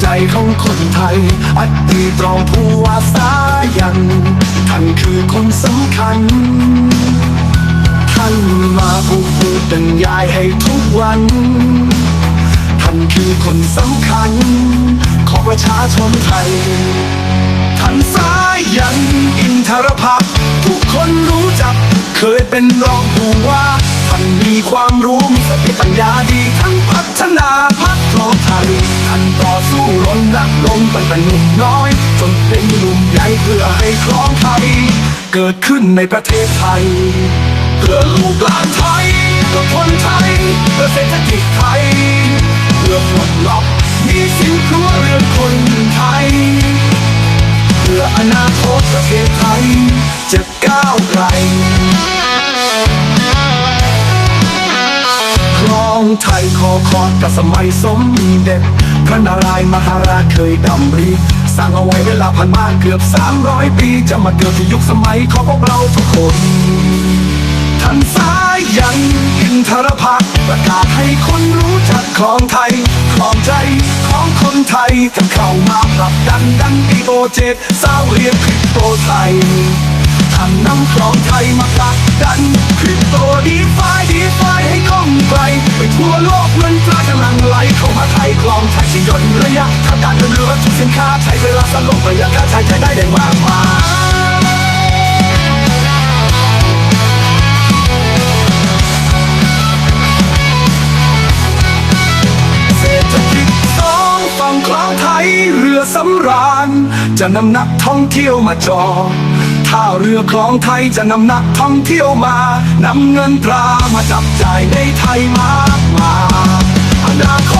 ใจของคนไทย อดตีตรองผู้ว่าสายัน ท่านคือคนสำคัญ ท่านมาพูดพูดเป็นยายให้ทุกวัน ท่านคือคนสำคัญ ของประชาชนไทย ท่านสายันอินทรพักษ์ทุกคนรู้จัก เคยเป็นรองผู้ว่า ท่านมีความรู้มีสติปัญญาดีทั้งพัฒนาพักครอง ทยท่านต่อสู้รนนักลงตั้งแต่หนุ่มน้อย จนเป็นหนุ่มใหญ่เพื่อให้ครองไทย เกิดขึ้นในประเทศไทย เพื่อลูกหลานไทย เพื่อคนไทย เพื่อเศรษฐกิจไทย เพื่อปลดล็อกหนี้สินครัวเรือนคนไทย เพื่ออนาคตประเทศไทย จะก้าวไกลครองไทยคอคอนกับสมัยสมเด็จ พระนารายณ์มหาราชเคยดำริสร้างเอาไว้เวลาผ่านมาเกือบ 300 ปี จะมาเกิดที่ยุคสมัยของพวกเราทุกคนท่านสายันอินทรพักประกาศให้คนรู้จักของไทยของใจของคนไทยท่าเข้ามาผลักดันดันปีโอเจ็ดสร้างเรียนคริปโตไทยท่านนำของไทยมาผลักดันคริ สลบระยะการใช้ใช้ได้ได้มากมายเศรษฐกิจสองฝั่งคลองไทยเรือสำราญ จะนำนักท่องเที่ยวมาจอดถ้าเรือคลองไทยจะนำนักท่องเที่ยวมานำเงินตรามาจับจ่ายในไทยมากมาย